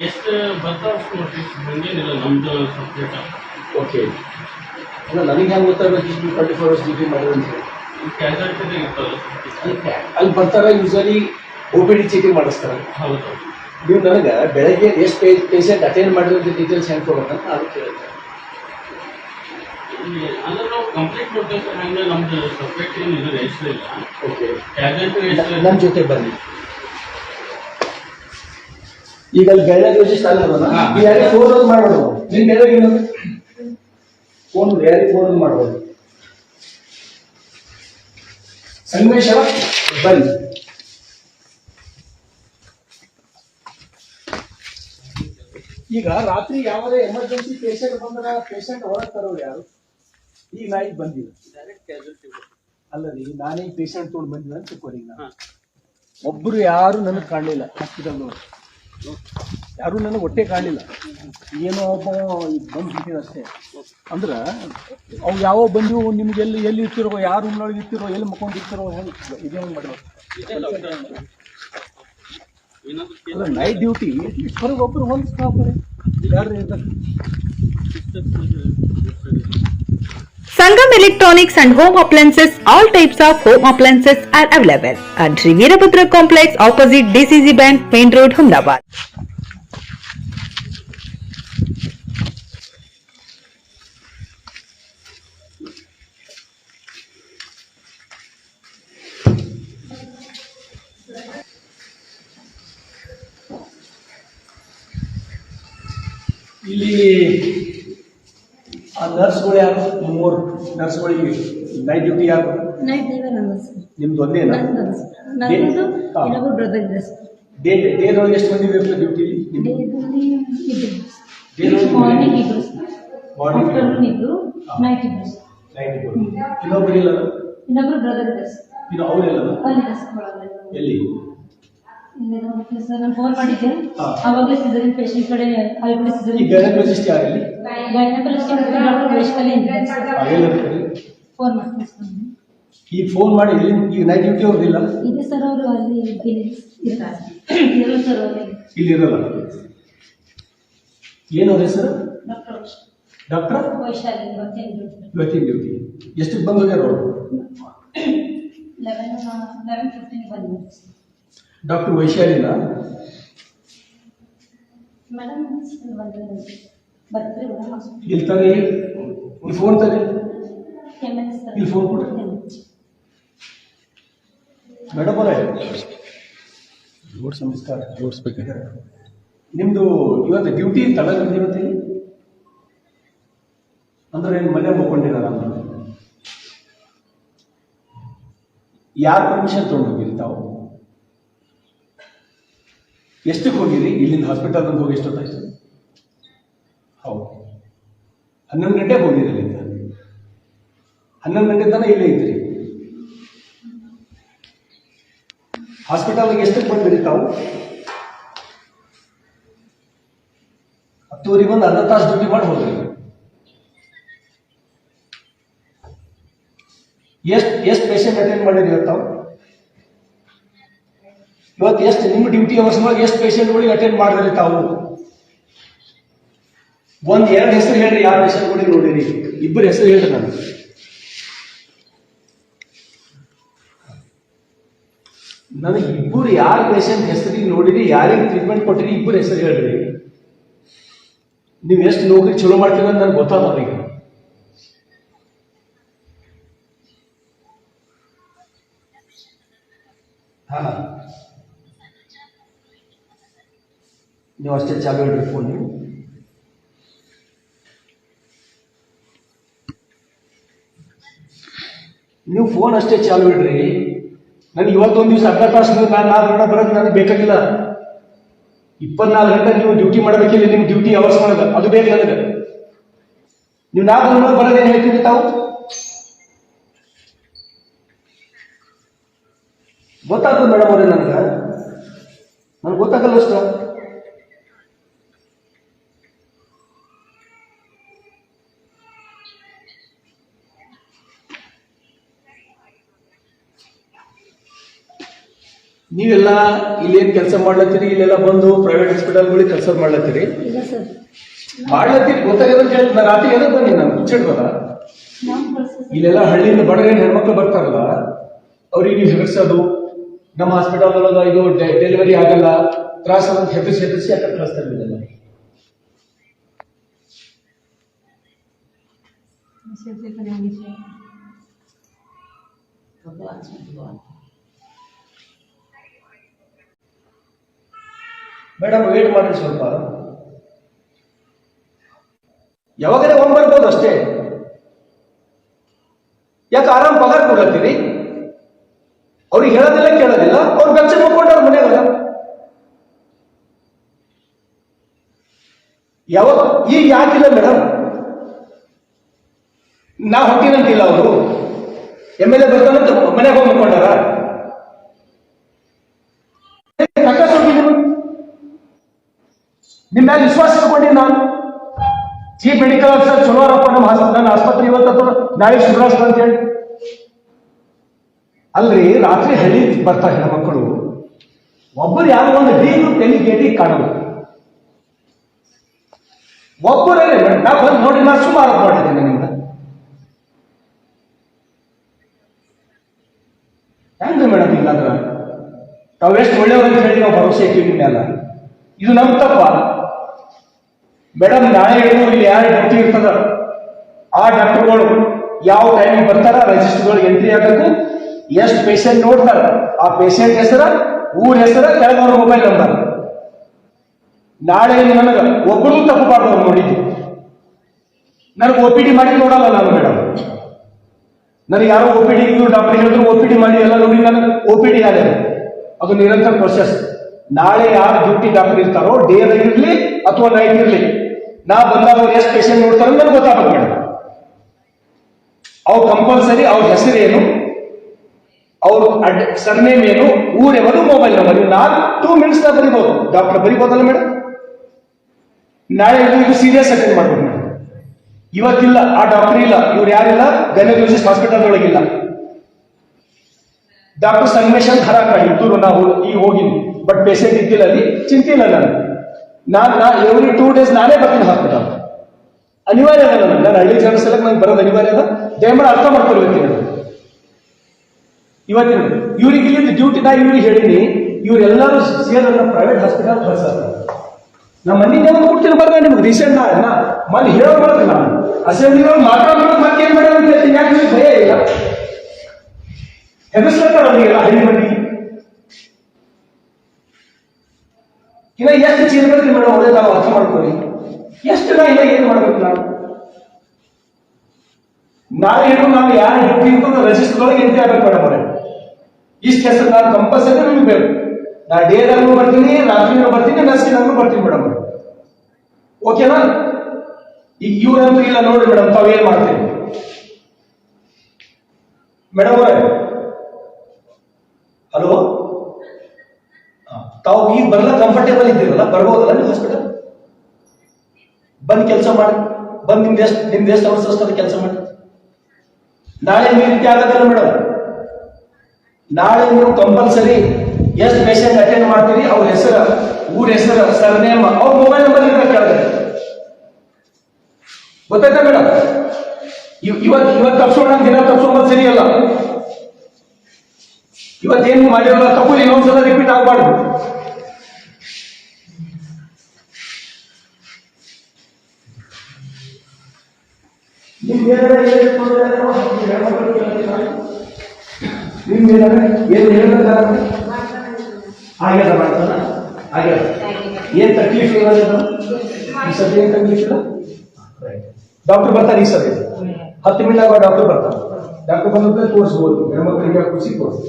ಎಷ್ಟು ಬರ್ತಾವ ನೋಡ್ರಿ ಹಂಗೇನಿಲ್ಲ ನಮ್ದು ಸಪ್ರೇಟ್ ಓಕೆ ಅಲ್ಲ ನನಗೆ ಹೆಂಗೆ ಗೊತ್ತಾಗಬೇಕು ಇಷ್ಟು ಟ್ವೆಂಟಿ ಫೋರ್ ಅವರ್ಸ್ ಡ್ಯೂಟಿ ಮಾಡಿದ್ರೆ ಅಂತ ಕ್ಯಾಶುಯಾಲಿಟಿದಾಗ ಇರ್ತಲ್ಲ ಅಲ್ಲಿ ಅಲ್ಲಿ ಬರ್ತಾರ usually O P D checking ಮಾಡಿಸ್ತಾರೆ. ಹೌದು. ನೀವು ನನಗೆ ಬೆಳಗ್ಗೆ ಎಷ್ಟು ಪೇಷಂಟ್ ಅಟೆಂಡ್ ಮಾಡಿರೋದು ಡೀಟೇಲ್ಸ್ ಹೆಂಗೆ ಕೊಡ್ಬೇಕಂತ ಅದು ಕೇಳ್ತಾರೆ ಅಂದ್ರೆ ನಾವು ಕಂಪ್ಲೀಟ್ ಕೊಡ್ತೇವೆ ಸರ್ ಹಂಗೆ ಸಪ್ರೇಟ್ ಏನು ಇದು ಇಲ್ಲ. ಓಕೆ ಕ್ಯಾಶುಯಾಲಿಟಿ ನನ್ನ ಜೊತೆ ಬನ್ನಿ. ಈಗ ಅಲ್ಲಿ ಮಾಡೋಣ ಹಾ. ಯಾರಿಗೆ ಫೋನ್ ಮಾಡ್ಬೋದು? ನಿನ್ ಬೆಳಗ್ಗೆ ಫೋನ್ ಯಾರಿಗೆ ಫೋನ್ ಮಾಡ್ಬೋದು? ಸಂಗಮೇಶ ಬನ್ನಿ. ಈಗ ರಾತ್ರಿ ಯಾವುದೇ ಎಮರ್ಜೆನ್ಸಿ ಪೇಷಂಟ್ ಬಂದ್ರೆ ಪೇಷಂಟ್ ಹೊರಗೆ ತರೋರು ಯಾರು? ಈಗ ನಾ ಈಗ ಬಂದಿಲ್ಲ ಅಲ್ಲ ರೀ ನಾನೇ ಪೇಷಂಟ್ ತೊಗೊಂಡು ಬಂದಿಲ್ಲ ಅಂತ ತಿಳ್ಕೊರಿ ಈಗ. ಒಬ್ರು ಯಾರು ನನಗೆ ಕಾಣಲಿಲ್ಲ. ಹಾಸ್ಪಿಟಲ್ನವ್ರು ಯಾರು ನನಗೆ ಹೊಟ್ಟೆ ಕಾಣಲಿಲ್ಲ. ಏನೋ ಒಬ್ಬ ಬಂದು ಅಷ್ಟೇ. ಅಂದ್ರೆ, ಅವು ಯಾವ ಬಂದಿವು, ನಿಮ್ಗೆ ಎಲ್ಲಿ ಎಲ್ಲಿ ಇರ್ತಿರೋ, ಯಾರು ರೂಮ್ನೊಳಗೆ ಇರ್ತಿರೋ, ಎಲ್ಲಿ ಮಕ್ಕೊಂಡಿರ್ತಿರೋ ಇದೇನು ಮಾಡಬೇಕು ಅಲ್ಲ ನೈಟ್ ಡ್ಯೂಟಿ ಹೊರಗೆ ಒಬ್ರು ಒಂದು ಸ್ಟಾಪ್ ಯಾರು ಇರ್ತಾರೆ Sangam Electronics and Home Appliances, all types of home appliances are available at Sri Veerabhadra Complex opposite DCC Bank, Main Road, Humdabad. ಇಲ್ಲಿ ಆ ನರ್ಸ್ಗಳು ಯಾರು? ಮೂರು ನರ್ಸ್ಗಳಿಗೆ ನೈಟ್ ಡ್ಯೂಟಿ ಯಾರು? ನೈಟ್ ಡ್ರೈವರ್ ನನ್ನ ಸರ್. ನಿಮ್ದು ಒಂದೇನಾ ನಂದು ನಂದು ಹಾ. ಇನ್ನೊಬ್ಬರು ಬ್ರದರ್ ಇದೆ ಸರ್. ಡೇ ಡೇದೊಳಗೆ ಎಷ್ಟು ಮಂದಿ ಬೇಕು ಡ್ಯೂಟಿ? ಇನ್ನೊಬ್ಬರು ಡೇದಲ್ಲಿ ಇಬ್ಬರು ಡೇದೊಳಗೆ ಮಾರ್ನಿಂಗ್ ಇಬ್ಬರು ಸರ್. Morning ಆಫ್ಟರ್ನೂನ್ ಇಬ್ಬರು ನೈಟ್ ಇಬ್ಬರು ಸರ್. ನೈಟ್ ಇನ್ನೊಬ್ರು ಇಲ್ಲ ಇನ್ನೊಬ್ಬರು ಬ್ರದರ್ ಇದೆ ಸರ್. ಇನ್ನು ಅವರೆಲ್ಲ? ಅಲ್ಲಿದೆ ಸರ್. ಒಳಗಡೆ ಎಲ್ಲಿ? ಸರ್. ನಾನು ಫೋನ್ ಮಾಡಿದ್ದೆ. ಹಾ. ಸಿಸರಿನ್ ಪೇಷಂಟ್ ಕಡೆ ಅಲ್ಲಿ ಕೂಡ ಈ ಸಿಸರಿನ್ ಗೈನಕಾಲಜಿಸ್ಟ್ ಯಾರು ಇಲ್ಲಿ? ಇರ್ತಾರೆ ಫೋನ್ ಮಾಡ್ತೀನಿ ಸರ್. ಈಗ ಫೋನ್ ಮಾಡಿ ಇಲ್ಲಿ ಈಗ ನೈಟ್ ಡ್ಯೂಟಿ ಅವ್ರದ್ದಿಲ್ಲ ಇದೆ ಸರ್ ಅವರು ಅಲ್ಲಿ ಇರಲ್ಲ ಸರ್ ಇಲ್ಲಿ. ಇರಲ್ಲ. ಏನು ಅವ್ರ ಹೆಸರು? Doctor doctor? ವೈಶಾಲಿ ಇವತ್ತೇನು ಡ್ಯೂಟಿ ಎಷ್ಟಕ್ಕೆ ಬಂದು ಹೋಗ್ಯಾರ ಅವರು? Sir doctor ವೈಶಾಲಿನ? ಮೇಡಮ್ ಇಲ್ಲಿ ತರಿ ಇಲ್ಲಿ ಫೋನ್ ತರಿ ಇಲ್ಲಿ ಫೋನ್ ಕೊಡ್ರಿ ಮೇಡಮ್ ಅವರೇ. ನಮಸ್ಕಾರ ಜೋಡಿಸ್ಬೇಕು ನಿಮ್ದು ಇವತ್ತು ಡ್ಯೂಟಿ ತಡ ಇವತ್ತು ಅಂದ್ರೆ ಏನು ಮನೆ ಮುಕ್ಕೊಂಡಿರಲ್ಲ ಯಾರು ಪರ್ಮಿಷನ್ ತೊಗೊಂಡೋಗಿರಿ ತಾವು? ಎಷ್ಟಕ್ಕೆ ಹೋಗಿರಿ? ಇಲ್ಲಿಂದ ಹಾಸ್ಪಿಟಲ್ ಹೋಗಿ ಎಷ್ಟೊತ್ತಾಯ್ತು? ಹೌದು. ಹನ್ನೊಂದು ಗಂಟೆಗೆ ಹೋಗಿರಿ ಅಲ್ಲಿಂದ ಹನ್ನೊಂದು ಗಂಟೆ ತನಕ ಇಲ್ಲೇ ಇದ್ರಿ. ಹಾಸ್ಪಿಟಲ್ಗೆ ಎಷ್ಟಕ್ಕೆ ಬಂದಿರಿ ತಾವು? ಹತ್ತುವರೆಗೆ ಒಂದು ಅರ್ಧ ತಾಸು ಡ್ಯೂಟಿ ಮಾಡಿ ಹೋದ್ರಿ. ಎಷ್ಟು ಎಷ್ಟು ಪೇಷಂಟ್ ಅಟೆಂಡ್ ಮಾಡಿರಿ ಇವತ್ತು ಇವತ್ತು ಎಷ್ಟು ನಿಮ್ಮ ಡ್ಯೂಟಿ ಅವರ್ಸ್ ಒಳಗೆ ಎಷ್ಟು ಪೇಷಂಟ್ಗಳಿಗೆ ಅಟೆಂಡ್ ಮಾಡಿದ್ರಿ ತಾವು? ಒಂದ್ ಎರಡು ಹೆಸರು ಹೇಳ್ರಿ, ಯಾರು ಪೇಷಂಟ್ಗಳಿಗೆ ನೋಡಿರಿ ಇಬ್ಬರು ಹೆಸರು ಹೇಳ್ರಿ ನಾನು. ನನಗೆ ಇಬ್ಬರು ಯಾರು ಪೇಷಂಟ್ ಹೆಸರಿಗೆ ನೋಡಿರಿ, ಯಾರಿಗೆ ಟ್ರೀಟ್ಮೆಂಟ್ ಕೊಟ್ಟಿರಿ, ಇಬ್ಬರು ಹೆಸರು ಹೇಳ್ರಿ. ನೀವು ಎಷ್ಟು ನೌಕರಿ ಚಲೋ ಮಾಡ್ತೀವಿ ಅಂತ ನನಗೆ ಗೊತ್ತಾದ ಈಗ ಹಾ. ನೀವು ಅಷ್ಟೇ ಚಾಲು ಇಡ್ರಿ ಫೋನ್. ನೀವು ನೀವು ಫೋನ್ ಅಷ್ಟೇ ಚಾಲು ಇಡ್ರಿ ನನಗೆ ಇವತ್ತೊಂದು ದಿವಸ ಅರ್ಧ ತಾಸು ನಾನು ನಾಲ್ಕು ಗಂಟೆ ಬರೋದು ನನಗೆ ಬೇಕಾಗಿಲ್ಲ. ಇಪ್ಪತ್ನಾಲ್ಕು ಗಂಟೆ ನೀವು ಡ್ಯೂಟಿ ಮಾಡಬೇಕಿಲ್ಲ ನಿಮ್ಮ ಡ್ಯೂಟಿ ಅವರ್ಸ್ ಮಾಡೋದು ಅದು ಬೇಕು ನನಗೆ. ನೀವು ನಾಲ್ಕು ಗಂಟೆ ಬರೋದೇನು ಹೇಳ್ತೀರಿ ತಾವು? ಗೊತ್ತಾಗ್ತದೆ ಮೇಡಮ್ ಅವರೇ ನನಗೆ? ನನಗೆ ಗೊತ್ತಾಗಲ್ಲ ಅಷ್ಟು. ನೀವೆಲ್ಲ ಇಲ್ಲೇನ್ ಕೆಲಸ ಮಾಡ್ಲತ್ತೀರಿ? ಇಲ್ಲೆಲ್ಲ ಬಂದು ಪ್ರೈವೇಟ್ ಹಾಸ್ಪಿಟಲ್ಗಳಿಗೆ ಕೆಲಸ ಮಾಡ್ಲತ್ತೀರಿ? ಇಲ್ಲ ಸರ್. ಮಾಡ್ಲತ್ತೀರಿ ಗೊತ್ತಾಗದಂತ ಅಂತ ಹೇಳಿ ರಾತ್ರಿ ಎದಕ್ ಬನ್ನಿ ನಾನು ಮುಚ್ಚಿಡ್ಬೋದ ಇಲ್ಲೆಲ್ಲ ಹಳ್ಳಿಯಿಂದ ಬಡಗ ಹೆಣ್ಮಕ್ಳು ಬರ್ತಾರಲ್ಲ ಅವ್ರಿಗೆ ನೀವು ಹೆದರ್ಸೋದು ನಮ್ಮ ಹಾಸ್ಪಿಟಲ್ ಒಳಗ ಇದು ಡೆಲಿವರಿ ಆಗಲ್ಲ. ತ್ರಾಸ ಅಂತ ಹೆದರ್ಸಿ ಹೆದರ್ಸಿ ಯಾಕೆ ಕಳಿಸ್ತಾರೆ ಇದೆಲ್ಲ ಮೇಡಮ್ ವೇಟ್ ಮಾಡಿ ಸ್ವಲ್ಪ. ಯಾವಾಗಲೇ ಒಮ್ಮೆ ಬರ್ಬೋದು ಅಷ್ಟೇ. ಯಾಕೆ ಆರಾಮ್ ಪಗಾರ ಕೊಡತ್ತೀರಿ? ಅವ್ರಿಗೆ ಹೇಳೋದಿಲ್ಲ, ಕೇಳೋದಿಲ್ಲ, ಅವ್ರು ಬೆಚ್ಚ ಮುಕ್ಕೊಂಡವ್ರ ಮನೆಯಾಗ ಯಾವಾಗ, ಈಗ ಯಾಕಿಲ್ಲ ಮೇಡಮ್? ನಾ ಹೊಟ್ಟಿನಂತಿಲ್ಲ ಅವರು. ಎಂ ಎಲ್ ಎ ಬರ್ತಾನಂತ ಮನೆಗೆ ಹೋಗಿ ಮುಕ್ಕೊಂಡಾರ ನಿಮ್ಮ ಮೇಲೆ ವಿಶ್ವಾಸ ಇಟ್ಕೊಂಡಿ ನಾನು? ಚೀಫ್ ಮೆಡಿಕಲ್ ಆಫೀಸರ್ ಚಲೋರಪ್ಪ ನಮ್ಮ ನನ್ನ ಆಸ್ಪತ್ರೆ ಇವತ್ತು ನಾಳೆ ಶಿವರಾಜ್ ಅಂತ ಹೇಳಿ. ಅಲ್ರಿ, ರಾತ್ರಿ ಹಳ್ಳಿ ಬರ್ತಾರೆ ಹೆಣ್ಮಕ್ಕಳು ಒಬ್ಬರು ಯಾರು ಒಂದು ಡೀಲು ತೆಲಿ ಗೇಟಿ ಕಾಣಲ್ಲ. ಒಬ್ಬರೇ ನಾ ಬಂದು ನೋಡಿ ನಾ ಸುಮಾರು ಮಾಡಿದ್ದೇನೆ ನಿಮ್ಗೆ ಹೆಂಗ್ರಿ ಮೇಡಮ್ ಇಲ್ಲಾಂದ್ರೆ ತಾವೆಷ್ಟು ಎಷ್ಟು ಅಂತ ಹೇಳಿ ನಾವು ಭರವಸೆ ಇಟ್ಟಿವಿ ನಿಮ್ಮ ಮೇಲೆ ಇದು ನಮ್ಮ ತಪ್ಪ? ಮೇಡಮ್ ನಾಳೆ ಹಿಡಿದು ಇಲ್ಲಿ ಯಾರು ಡ್ಯೂಟಿ ಇರ್ತದ ಆ ಡಾಕ್ಟರ್ಗಳು ಯಾವ ಟೈಮಿಗೆ ಬರ್ತಾರ ರಿಜಿಸ್ಟರ್ಗಳು ಎಂಟ್ರಿ ಆಗಬೇಕು. ಎಷ್ಟು ಪೇಷಂಟ್ ನೋಡ್ತಾರ, ಆ ಪೇಷಂಟ್ ಹೆಸರ, ಊರ ಹೆಸರ, ಕೆಳಗವ್ರ ಮೊಬೈಲ್ ನಂಬರ್ ನಾಳೆ ನನಗೆ ಒಬ್ಬರು ತಪ್ಪಬಾರ್ದು ಅವ್ರು ನೋಡಿದ್ದು. ನನಗೆ ಒ ಪಿ ಡಿ ಮಾಡಿ ನೋಡಲ್ಲ ನಾನು ಮೇಡಮ್ ನನಗೆ ಯಾರೋ ಒ ಪಿ ಡಿ ಡಾಕ್ಟರ್ ಹೇಳಿದ್ರು, ಒ ಪಿ ಡಿ ಮಾಡಿ ಎಲ್ಲ ನೋಡಿ ನನಗೆ ಒ ಪಿ ಡಿ ಆಗಿದೆ ಅದು ನಿರಂತರ ಪ್ರೊಸೆಸ್ ನಾಳೆ ಯಾರು ಡ್ಯೂಟಿ ಡಾಕ್ಟರ್ ಇರ್ತಾರೋ ಡೇ ಇರಲಿ ಅಥವಾ ನೈಟ್ ಇರಲಿ, ನಾ ಬಂದಾಗ ಅವ್ರು ಎಷ್ಟು ಪೇಷಂಟ್ ನೋಡ್ತಾರೋ ನನಗೆ ಗೊತ್ತಾಗಬೇಕು ಮೇಡಮ್ ಅವ್ರು ಕಂಪಲ್ಸರಿ ಅವ್ರ ಹೆಸರೇನು, ಅವ್ರ ಅಡ್ ಸರ್ನೇಮ್ ಏನು ಊರೆವರು ಮೊಬೈಲ್ ನಂಬರ್ ನಾಲ್ಕು ಟೂ ಮಿನಿಟ್ಸ್ ಬರಿಬೋದು. ಡಾಕ್ಟರ್ ಬರಿಬೋದಲ್ಲ ಮೇಡಮ್ ನಾಳೆ ಇದು ಸೀರಿಯಸ್ ಅಟೆಂಡ್ ಮಾಡ್ಬೇಕು ಮೇಡಮ್ ಇವತ್ತಿಲ್ಲ, ಆ ಡಾಕ್ಟರ್ ಇಲ್ಲ, ಇವ್ರು ಯಾರಿಲ್ಲ ಗೈನಕಾಲಜಿಸ್ಟ್ ಹಾಸ್ಪಿಟಲ್ ಒಳಗಿಲ್ಲ ಡಾಕ್ಟರ್ ಸಂಗಮೇಶ್ ಹರಾಕ ಇದ್ದೂರು ನಾವು ಈಗ ಹೋಗಿನಿ ಬಟ್ ಪೇಷಂಟ್ ಇದ್ದಿಲ್ಲ ಅಲ್ಲಿ ಚಿಂತೆ ಇಲ್ಲ ನಾನು ನಾನು ನಾ ಎವ್ರಿ ಟೂ ಡೇಸ್ ನಾನೇ ಬರ್ತೀನಿ ಹಾಸ್ಪಿಟಲ್ ಅನಿವಾರ್ಯ ಅದ ನನಗೆ. ನಾನು ಹಳ್ಳಿ ಜನ ಸಲಕ್ಕೆ ನಂಗೆ ಬರೋದು ಅನಿವಾರ್ಯ ಅದ ದಯಮಾಡಿ ಅರ್ಥ ಮಾಡ್ಕೊಳ್ಬೇಕು ಇವತ್ತಿನ ಇವ್ರಿಗೆ ಇಲ್ಲಿಂದ ಡ್ಯೂಟಿ ನಾ ಇವ್ರಿಗೆ ಹೇಳಿನಿ, ಇವರೆಲ್ಲರೂ ನನ್ನ ಪ್ರೈವೇಟ್ ಹಾಸ್ಪಿಟಲ್ ಕಳ್ಸಾರ ನಮ್ಮ ಮನೆ ಒಂದು ಕೊಡ್ತೀನಿ ಬರ್ದ ನಿಮ್ಗೆ ರೀಸೆಂಟ್ ನಾ ನಾ ಮನೆ ಹೇಳೋ ಬರೋದು ನಾನು. ಅಸೆಂಬ್ಲಿ ಮಾತಾಡೋದು ಮತ್ತೆ ಏನ್ ಮಾಡೋದು ಯಾಕೆ ನಿಮ್ಗೆ ಭಯ ಇಲ್ಲ? ಇನ್ನ ಎಷ್ಟು ಚೀರ್ಬೇಕ್ರಿ ಮೇಡಮ್ ಅದೇ ತಾವು ಅರ್ಥ ಮಾಡ್ಕೊಳ್ಳಿ. ಎಷ್ಟು ನಾ ಇಲ್ಲ ಏನು ಮಾಡ್ಬೇಕು ನಾನು? ನಾಳೆ ಹಿಡಿದು ನಾವು ಯಾರು ಇರ್ತದೋ ರಿಜಿಸ್ಟರ್ ಒಳಗೆ ಎಂಟ್ರಿ ಆಗ್ಬೇಕು ಮೇಡಮ್ ಅವರೇ. ಇಷ್ಟು ಹೆಸರು ನಾನು ಕಂಪಲ್ಸರಿ ನಿಮ್ಗೆ ಬೇಕು. ನಾ ಡೇದಾಗೂ ಬರ್ತೀನಿ, ರಾತ್ರಿನೂ ಬರ್ತೀನಿ ನರ್ಸಿನಾಗೂ ಬರ್ತೀನಿ ಮೇಡಮ್ ಓಕೆನಾ ಈಗ ಇವ್ರಂತೂ ಇಲ್ಲ ನೋಡಿ ಮೇಡಮ್ ತಾವೇನ್ ಮಾಡ್ತೀನಿ ಮೇಡಮ್ ಅವರೇ ಹಲೋ ತಾವು ಈಗ ಬರಲ್ಲ ಕಂಫರ್ಟೇಬಲ್ ಇದ್ದೀರಲ್ಲ, ಬರ್ಬೋದಲ್ಲ ನೀವು ಹಾಸ್ಪಿಟಲ್ ಬಂದು ಕೆಲಸ ಮಾಡಿ, ಬಂದು ನಿಮ್ದು ಎಷ್ಟು ನಿಮ್ದು ಎಷ್ಟು ಅವರ್ಸ್ ಅಷ್ಟು ಕೆಲಸ ಮಾಡಿ. ನಾಳೆ ನೀವು ರೀತಿ ಆಗೋದಿಲ್ಲ ಮೇಡಮ್. ನಾಳೆ ನೀವು ಕಂಪಲ್ಸರಿ ಎಷ್ಟು ಪೇಷಂಟ್ ಅಟೆಂಡ್ ಮಾಡ್ತೀರಿ, ಅವ್ರ ಹೆಸರು, ಊರ ಹೆಸರು ಸರ್ನೇಮ್ ಅವ್ರ ಮೊಬೈಲ್ ನಂಬರ್ ಇದ್ರೆ ಕೇಳಿದೆ ಗೊತ್ತಾಯ್ತಾ ಮೇಡಮ್? ಇವತ್ತು ಇವತ್ತು ತಪ್ಸೋಣ ದಿನ ತಪ್ಸೋದು ಸರಿಯಲ್ಲ ಇವತ್ತೇನು ಮಾಡಿರೋ ತಪ್ಪು ಇನ್ನೊಂದ್ಸಲ ರಿಪೀಟ್ ಆಗಬಾರ್ದು. ನಿಮ್ಗೆ ಏನಾರ ಏನು ಹೇಳ್ಬೇಕಾದ್ರೆ ಇರೋದು ಈ ಸತಿ ಏನ್ ತಕ್ಲೀಫ್ ಇಲ್ಲ? ಡಾಕ್ಟರ್ ಬರ್ತಾರೆ ಈ ಸತಿ. ಹತ್ತು ಮಿನಿಟ್ ಡಾಕ್ಟರ್ ಬರ್ತಾರೆ. ಡಾಕ್ಟರ್ ಬಂದ್ರೆ ತೋರಿಸ್ಬೋದು. ಹೆಣ್ಮಕ್ಳಿಗೆ ಖುಷಿ ತೋರಿಸಿ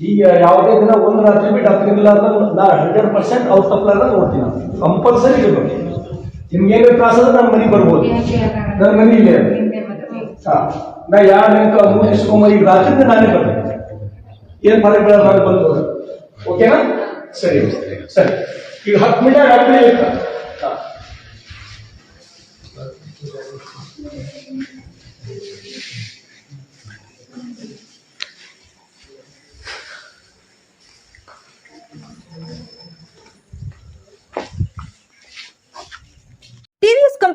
ಈಗ ಯಾವುದೇ ದಿನ ಒಂದು ರಾತ್ರಿ ಬಿ ಡಾಕ್ಟರ್ ಇಲ್ಲ ಅಂದ್ರೆ ನಾ ಹಂಡ್ರೆಡ್ ಪರ್ಸೆಂಟ್ ಅವ್ರ ತಪ್ಪಲಾರ ನೋಡ್ತೀನಿ ಕಂಪಲ್ಸರಿ ಇರ್ಬೇಕು. ನಿಮ್ಗೆ ಏನು ತ್ರಾಸ ಅಂದ್ರೆ ನನ್ನ ಮನೆಗೆ ಬರ್ಬೋದು. ನನ್ನ ಮನೆ ಇಲ್ಲೇ ಇದೆ. ಹಾ. ನಾ ಯಾವ ನಿಮ್ಗೆ ಮೂರು ಇಸ್ಕೊಂಬ ಈಗ ರಾತ್ರಿ ನಾನೇ ಬರ್ತೇನೆ. ಏನ್ ಫಲ ಬೀಳಲ್ಲ ನಾನು ಬಂದು ಓಕೆನಾ ಸರಿ ಸರಿ ಈಗ ಹತ್ತು ಮಿನಿಟ್ ಡಾಕ್ಟರ್ ಇರ್ತಾರೆ ಹಾ